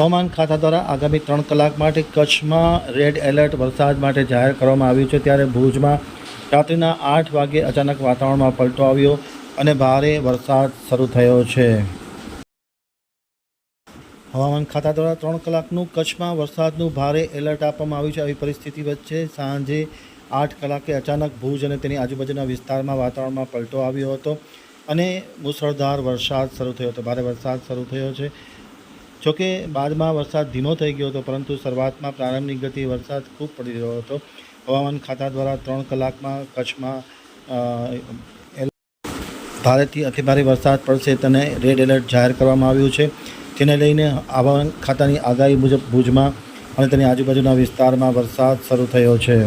હવામાન ખાતા દ્વારા આગામી ત્રણ કલાક માટે કચ્છમાં રેડ એલર્ટ વરસાદ માટે જાહેર કરવામાં આવ્યું છે. ત્યારે ભુજમાં રાત્રિના આઠ વાગે અચાનક વાતાવરણમાં પલટો આવ્યો અને ભારે વરસાદ શરૂ થયો છે. હવામાન ખાતા દ્વારા ત્રણ કલાકનું કચ્છમાં વરસાદનું ભારે એલર્ટ આપવામાં આવ્યું છે. આવી પરિસ્થિતિ વચ્ચે સાંજે આઠ કલાકે અચાનક ભુજ અને તેની આજુબાજુના વિસ્તારમાં વાતાવરણમાં પલટો આવ્યો હતો અને મુસળધાર વરસાદ શરૂ થયો હતો. ભારે વરસાદ શરૂ થયો છે. જોકે બાદમાં વરસાદ ધીમો થઈ ગયો હતો, પરંતુ શરૂઆતમાં પ્રારંભિક ગતિ વરસાદ ખૂબ પડી રહ્યો હતો. હવામાન ખાતા દ્વારા ત્રણ કલાકમાં કચ્છમાં ભારેથી અતિભારે વરસાદ પડશે તેને રેડ એલર્ટ જાહેર કરવામાં આવ્યું છે. તેને લઈને હવામાન ખાતાની આગાહી મુજબ ભુજમાં અને તેની આજુબાજુના વિસ્તારમાં વરસાદ શરૂ થયો છે.